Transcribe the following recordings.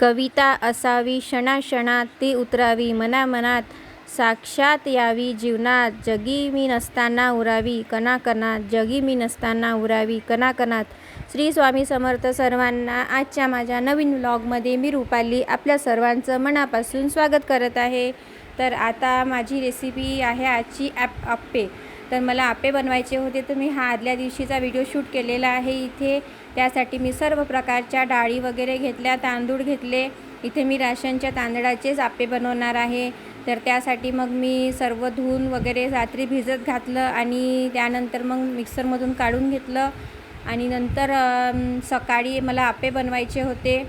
कविता असावी क्षणाक्षणात ती उतरावी मनामनात साक्षात यावी जीवनात जगी मी नसताना उरावी कणाकणात जगी मी नसताना उरावी कणाकणात. श्री स्वामी समर्थ सर्वांना आजच्या माझ्या नवीन व्लॉगमध्ये मी रुपाली आपल्या सर्वांचं मनापासून स्वागत करत आहे. तर आता माझी रेसिपी आहे आजची ॲप आप्पे तर मला आपे बनवायचे होते तर मी हा आदल्या दिवशीचा व्हिडिओ शूट केलेला आहे इथे. त्यासाठी मी सर्व प्रकारच्या डाळी वगैरे घेतल्या तांदूळ घेतले. इथे मी राशनच्या तांदळाचेच आपे बनवणार आहे. तर त्यासाठी मग मी सर्व धुवून वगैरे रात्री भिजत घातलं आणि त्यानंतर मग मिक्सरमधून काढून घेतलं. आणि नंतर सकाळी मला आपे बनवायचे होते.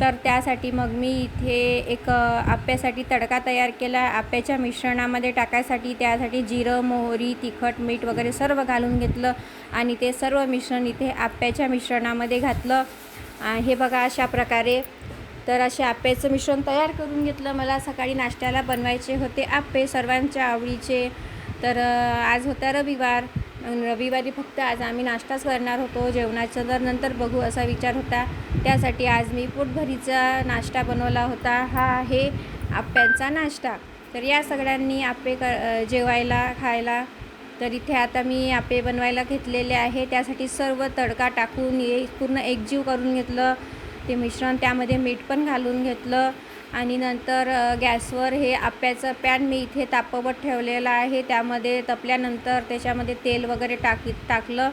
तर त्यासाठी मग मी इथे एक आप्यासाठी तडका तयार केला. आप्याच्या मिश्रणामध्ये टाकायसाठी त्यासाठी जिरं मोहरी तिखट मीठ वगैरे सर्व घालून घेतलं आणि ते सर्व मिश्रण इथे आप्याच्या मिश्रणामध्ये घातलं. हे बघा अशा प्रकारे. तर असे आप्याचं मिश्रण तयार करून घेतलं. मला सकाळी नाश्त्याला बनवायचे होते आप्पे सर्वांच्या आवडीचे. तर आज होता रविवार. रविवारी फक्त आज आम्ही नाश्ताच करणार होतो जेवणाचं तर नंतर बघू असा विचार होता. त्यासाठी आज मी पोटभरीचा नाश्ता बनवला होता. हा आहे आप्यांचा नाश्ता. तर या सगळ्यांनी आप्पे क जेवायला खायला तर इथे आता मी आप्पे बनवायला घेतलेले आहे. त्यासाठी सर्व तडका टाकून हे पूर्ण एकजीव करून घेतलं. ते मिश्रण त्यामध्ये मीठ पण घालून घेतलं. आणि नंतर गॅसवर हे आप्याचं पॅन मी इथे तापवत ठेवलेलं आहे. त्यामध्ये तपल्यानंतर त्याच्यामध्ये तेल वगैरे टाकी टाकलं.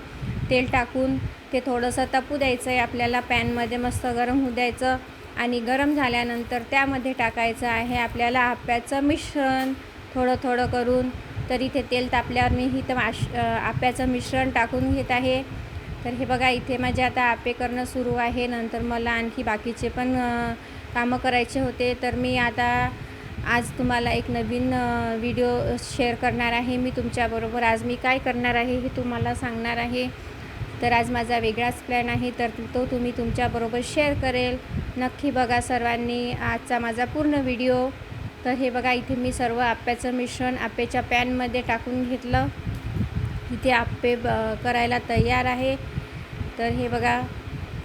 तेल टाकून ते थोडंसं तपू द्यायचं आहे आपल्याला पॅनमध्ये मस्त गरम होऊ द्यायचं. आणि गरम झाल्यानंतर त्यामध्ये टाकायचं आहे आपल्याला आप्याचं मिश्रण. थोडं थोडं करून तर इथे तेल तापल्यावर मी इथं माश आप्याचं मिश्रण टाकून घेत आहे. तर हे बघा इथे माझे आता आपे करणं सुरू आहे. नंतर मला आणखी बाकीचे पण कामं करायचे होते तर मी आता आज तुम्हाला एक नवीन व्हिडिओ शेअर करणार आहे. मी तुमच्याबरोबर आज मी काय करणार आहे हे तुम्हाला सांगणार आहे. तर आज माझा वेगळाच प्लॅन आहे तर तो तुम्ही तुमच्याबरोबर शेअर करेल. नक्की बघा सर्वांनी आजचा माझा पूर्ण व्हिडिओ तर हे बघा इथे मी सर्व आप्याचं मिश्रण आप्याच्या पॅनमध्ये टाकून घेतलं. इथे आप्पे ब करायला तयार आहे. तर हे बघा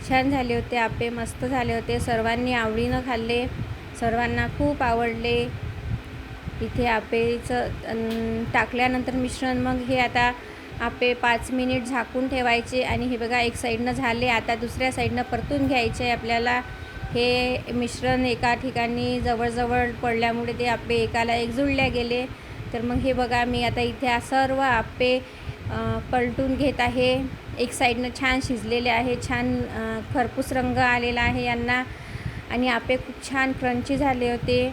छान झाले होते आप्पे मस्त झाले होते. सर्वांनी आवडीनं खाल्ले सर्वांना खूप आवडले. इथे आपेचं टाकल्यानंतर मिश्रण मग हे आता आपे पाच मिनिट झाकून ठेवायचे आणि हे बघा एक साईडनं झाले. आता दुसऱ्या साईडनं परतून घ्यायचे आपल्याला. हे मिश्रण एका ठिकाणी जवळजवळ पडल्यामुळे ते आपे एकाला एक जुळल्या गेले. तर मग हे बघा मी आता इथे सर्व आपे पलटून घेत आहे. एक साईडनं छान शिजलेले आहे. छान खरपूस रंग आलेला आहे यांना. आणि आपे खूप छान क्रंची झाले होते.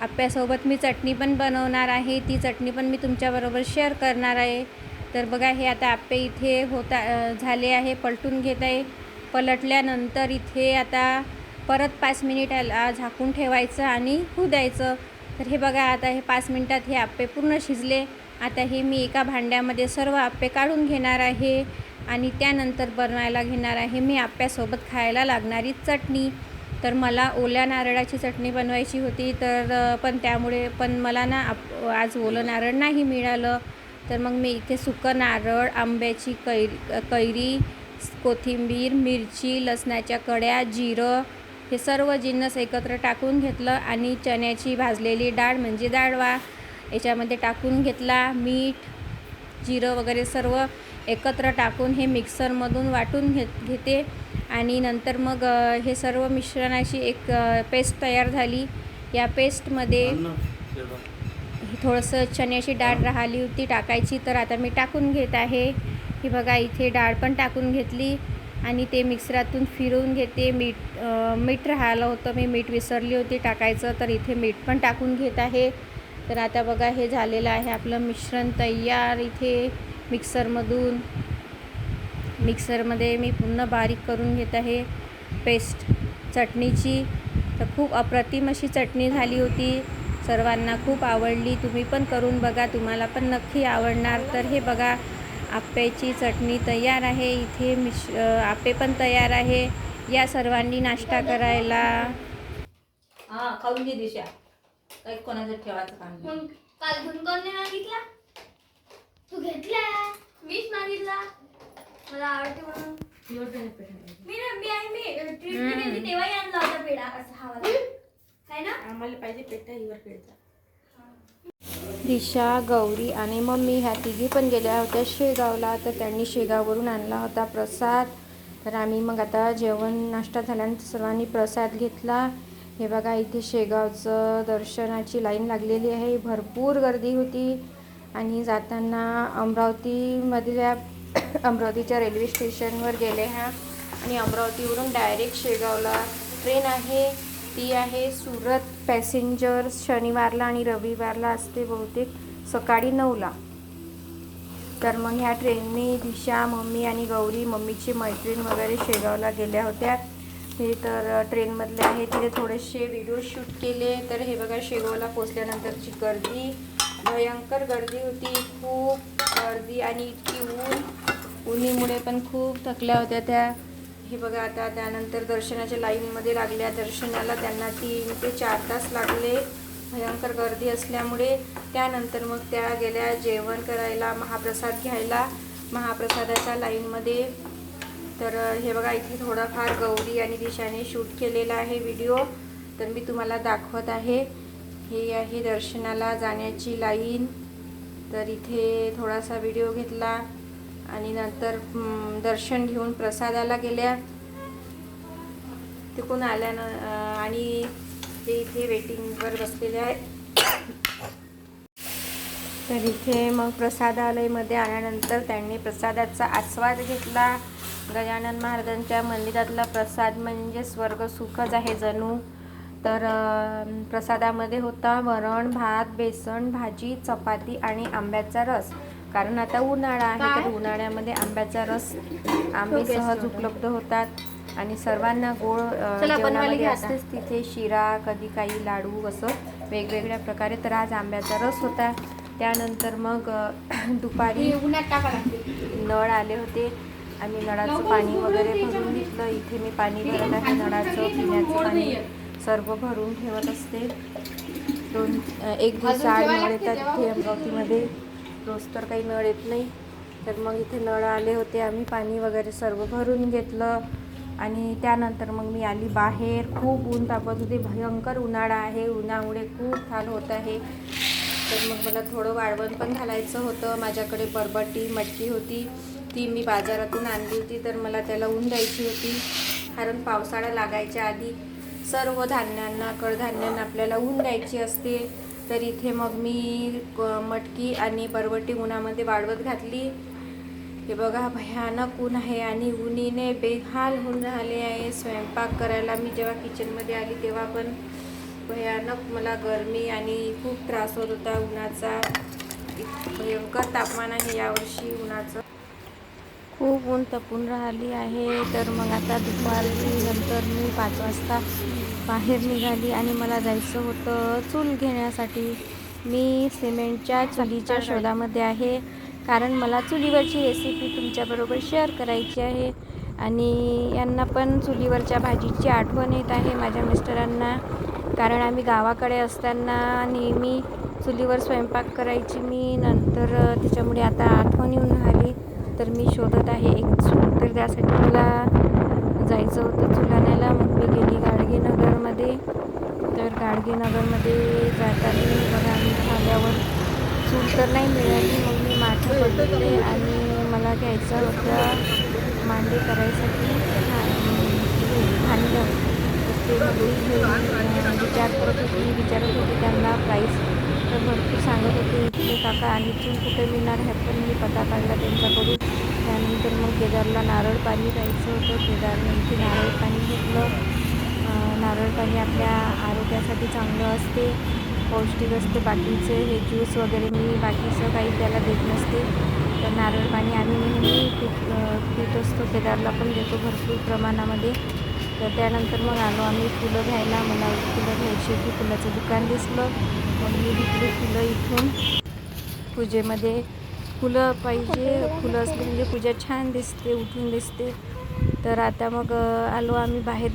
आप्यासोबत मी चटणी पण बनवणार आहे. ती चटणी पण मी तुमच्याबरोबर शेअर करणार आहे. तर बघा हे आता आप्पे इथे होता झाले आहे पलटून घेत आहे. पलटल्यानंतर इथे आता परत पाच मिनिटाला झाकून ठेवायचं आणि होऊ द्यायचं. तर हे बघा आता हे पाच मिनटात हे आप्पे पूर्ण शिजले. आता हे मी एका भांड्यामध्ये सर्व आप्पे काढून घेणार आहे आणि त्यानंतर बनवायला घेणार आहे. मी आप्प्यासोबत खायला लागणारी चटणी. तर मला ओल्या नारळाची चटणी बनवायची होती तर पण त्यामुळे पण मला ना आप आज ओलं नारळ नाही मिळालं. तर मग मी इथे सुकं नारळ आंब्याची कैरी कैरी कोथिंबीर मिरची लसणाच्या कड्या जिरं हे सर्व जिन्नस एकत्र टाकून घेतलं आणि चण्याची भाजलेली डाळ म्हणजे डाळवा याच्यामध्ये टाकून घेतला मीठ जिरं वगैरे सर्व एकत्र टाकून हे मिक्सरमधून वाटून घेत घेते. आणि नंतर मग हे सर्व मिश्रणाची एक पेस्ट तयार झाली. या पेस्टमध्ये थोडंसं चण्याची डाळ राहिली होती टाकायची तर आता मी टाकून घेत आहे. ही बघा इथे डाळ पण टाकून घेतली. आणि ते मिक्सरातून फिरवून घेते. मीठ मीठ राहिलं होतं मी मीठ विसरली होती टाकायचं तर इथे मीठ पण टाकून घेत आहे. तर आता बघा हे झालेलं आहे आपलं मिश्रण तयार इथे मिक्सरमधून. मिक्सरमध्ये मी पुन्हा बारीक करून घेत आहे पेस्ट. चटणीची तर खूप अप्रतिम अशी चटणी झाली होती. सर्वांना खूप आवडली. तुम्ही पण करून बघा. तुम्हाला पण नक्की आवडणार. तर हे बघा आप्याची चटणी तयार आहे. इथे मिश आपे आप्पे पण तयार आहे. या सर्वांनी नाश्ता करायला. हां खाऊन घे दिशा. काही कोणाचं ठेवायचं काम नाही. मग काल घेऊन कोण मागितला? तू घेतला? मीच मागितला. मला आवडते म्हणून. मी ना मी आहे मी. ट्रीटमेंट गेली तेव्हाही आणला होता पेढा असा हा वाला. है ना? आम्हाला पाहिजे पेटा हिवर दिशा गौरी आणि मम्मी ह्या तिघी पण गेल्या होत्या शेगावला तर त्यांनी शेगाववरून आणला होता प्रसाद. तर आम्ही मग आता जेवण नाश्ता झाल्यानंतर सर्वांनी प्रसाद घेतला. हे बघा इथे शेगावचं दर्शनाची लाईन लागलेली आहे. भरपूर गर्दी होती आणि जाताना अमरावतीमधल्या अमरावतीच्या रेल्वे स्टेशनवर गेले ह्या आणि अमरावतीवरून डायरेक्ट शेगावला ट्रेन आहे. ती आहे सुरत पॅसेंजर शनिवारला आणि रविवारला असते बहुतेक सकाळी नऊला. तर मग ह्या ट्रेनने दिशा मम्मी आणि गौरी मम्मीची मैत्रीण वगैरे शेगावला गेल्या होत्या. हे तर ट्रेनमधले आहे. तिथे थोडेसे व्हिडिओ शूट केले. तर हे बघा शेगावला पोचल्यानंतरची गर्दी. भयंकर गर्दी होती. खूप गर्दी आणि इतकी ऊन. उन्हीमुळे पण खूप थकल्या होत्या त्या. हे बघा आता त्यानंतर दर्शनाच्या लाईनमध्ये लागल्या. दर्शनाला त्यांना तीन ते चार तास लागले. भयंकर गर्दी असल्यामुळे. त्यानंतर मग त्या गेल्या जेवण करायला महाप्रसाद घ्यायला. महाप्रसादाच्या लाईनमध्ये तर हे बघा इथे थोडाफार गौरी आणि दिशाने शूट केलेला आहे व्हिडिओ. तर मी तुम्हाला दाखवत आहे. हे आहे दर्शनाला जाण्याची लाईन. तर इथे थोडासा व्हिडिओ घेतला आणि नंतर दर्शन घेऊन प्रसादाला गेल्या. तिकून आल्यानं आणि ते इथे वेटिंगवर बसलेले आहे तर इथे मग प्रसादालयमध्ये आल्यानंतर त्यांनी प्रसादाचा आस्वाद घेतला. गजानन महाराजांच्या मंदिरातला प्रसाद म्हणजे स्वर्ग सुखच आहे जणू. तर प्रसादामध्ये होता वरण भात बेसन भाजी चपाती आणि आंब्याचा रस. कारण आता उन्हाळा आहे तर उन्हाळ्यामध्ये आंब्याचा रस आंबे सहज उपलब्ध होतात. आणि सर्वांना गोड जेवणामध्ये. असतेच तिथे शिरा कधी काही लाडू असं वेगवेगळ्या प्रकारे. तर आज आंब्याचा रस होता. त्यानंतर मग दुपारी नळ आले होते. आम्ही नळाचं पाणी वगैरे भरून घेतलं. इथे मी पाणी भरत आहे नळाचं पिण्याचं पाणी सर्व भरून ठेवत असते. दोन एक दिवस आड नळ येतात इथे अमरावतीमध्ये. रोज तर काही नळ येत नाही. तर मग इथे नळ आले होते आम्ही पाणी वगैरे सर्व भरून घेतलं. आणि त्यानंतर मग मी आली बाहेर. खूप ऊन तापत होते भयंकर उन्हाळा आहे. उन्हामुळे खूप हाल होत आहे. तर मग मला थोडं वाळवण पण घालायचं होतं. माझ्याकडे बरबटी मटकी होती. ती मी बाजारातून आणली होती तर मला त्याला ऊन द्यायची होती. कारण पावसाळा लागायच्या आधी सर्व धान्यांना कडधान्यांना आपल्याला ऊन द्यायची असते. तर इथे मग मी मटकी आणि परवटी उन्हामध्ये वाळवत घातली. हे बघा भयानक ऊन आहे आणि उन्हीने बेहाल होऊन राहिले आहे. स्वयंपाक करायला मी जेव्हा किचनमध्ये आली तेव्हा पण भयानक मला गरमी आणि खूप त्रास होत होता उन्हाचा. भयंकर तापमान आहे यावर्षी उन्हाचं. खूप ऊन तपून राहिली आहे. तर मग आता दुपारी नंतर मी पाच वाजता बाहेर निघाली आणि मला जायचं होतं चूल घेण्यासाठी. मी सिमेंटच्या चुलीच्या शोधामध्ये आहे. कारण मला चुलीवरची रेसिपी तुमच्याबरोबर शेअर करायची आहे. आणि यांना पण चुलीवरच्या भाजीची आठवण येत आहे माझ्या मिस्टरांना. कारण आम्ही गावाकडे असताना नेहमी चुलीवर स्वयंपाक करायची मी. नंतर त्याच्यामुळे आता आठवण येऊन राहिली. तर मी शोधत आहे एक चूल तर त्यासाठी मला जायचं होतं चूल आणायला मग मी गेली गाडगेनगरमध्ये तर गाडगेनगरमध्ये जाताना बघा मी झाल्यावर चूल तर नाही मिळाली मग मी माठं बघितले आणि मला घ्यायचं होतं मांडे करायसाठी भांडं ते मग मी विचार करत होती विचारत होती त्यांना प्राईस तर भरपूर सांगत होते इथले काका आणि चूल कुठे मिळणार ह्या पण मी पता काढला त्यांच्याकडून. त्यानंतर मग केदारला नारळ पाणी प्यायचं होतं. केदारनंतर नारळ पाणी घेतलं. नारळ पाणी आपल्या आरोग्यासाठी चांगलं असते. पौष्टिक असते बाकीचे. हे ज्यूस वगैरे मी बाकीचं काही त्याला देत नसते. तर नारळ पाणी आम्ही नेहमी पित पित पीत असतो. केदारला पण देतो भरपूर प्रमाणामध्ये. तर त्यानंतर मग आलो आम्ही फुलं घ्यायला. मला फुलं घ्यायची होती. फुलाचं दुकान दिसलं. मग मी घेतली फुलं इथून पूजेमध्ये. फुलं पाहिजे. फुलं असली म्हणजे पूजा छान दिसते उठून दिसते. तर आता मग आलो आम्ही बाहेर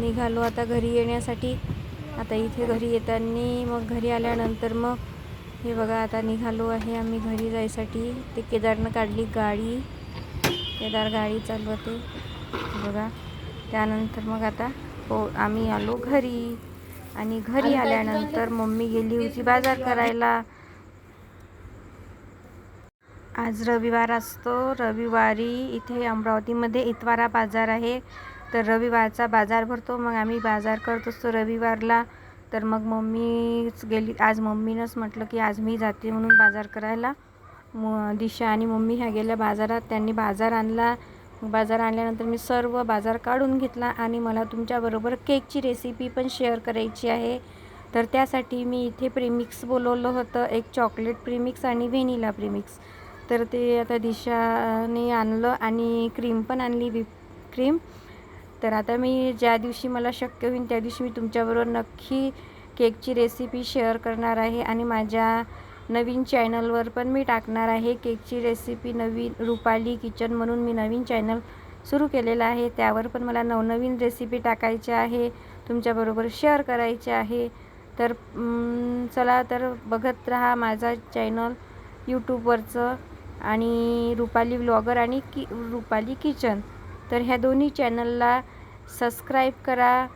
निघालो. आता घरी येण्यासाठी. आता इथे घरी येताना मग घरी आल्यानंतर मग हे बघा आता निघालो आहे आम्ही घरी जायसाठी. ते केदारनं काढली गाडी. केदार गाडी चालवते. बघा. त्यानंतर मग आता हो आम्ही आलो घरी. आणि घरी आल्यानंतर मम्मी गेली होती बाजार करायला. आज रविवार असतो. रविवारी इथे अमरावतीमध्ये इतवारा बाजार आहे. तर रविवारचा बाजार भरतो. मग आम्ही बाजार करत असतो रविवारला. तर मग मम्मीच गेली. आज मम्मीनंच म्हटलं की आज मी जाते म्हणून बाजार करायला. म दिशा आणि मम्मी ह्या गेल्या बाजारात. त्यांनी बाजार आणला. बाजार आणल्यानंतर मी सर्व बाजार काढून घेतला आणि मला तुमच्याबरोबर केकची रेसिपी पण शेअर करायची आहे. तर त्यासाठी मी इथे प्रीमिक्स बोलवलं होतं एक चॉकलेट प्रीमिक्स आणि व्हेनिला प्रीमिक्स तर ते आता दिशाने आणलं आणि क्रीम पण आणली व्हिप क्रीम तर आता मी ज्या दिवशी मला शक्य होईल त्या दिवशी मी तुमच्याबरोबर नक्की केकची रेसिपी शेअर करणार आहे आणि माझ्या नवीन चॅनलवर पण मी टाकणार आहे. केकची रेसिपी नवीन रुपाली किचन म्हणून मी नवीन चॅनल सुरू केलेलं आहे. त्यावर पण मला नवनवीन रेसिपी टाकायच्या आहे. तुमच्याबरोबर शेअर करायचे आहे. तर चला तर बघत राहा माझा चॅनल यूट्यूबवरचं आणि रुपाली व्लॉगर आणि की रुपाली किचन तर ह्या दोन्ही चॅनलला सबस्क्राईब करा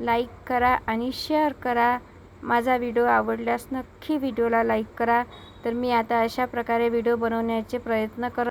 लाईक करा आणि शेअर करा. माझा व्हिडिओ आवडल्यास नक्की व्हिडिओला लाईक करा. तर मी आता अशा प्रकारे व्हिडिओ बनवण्याचे प्रयत्न करत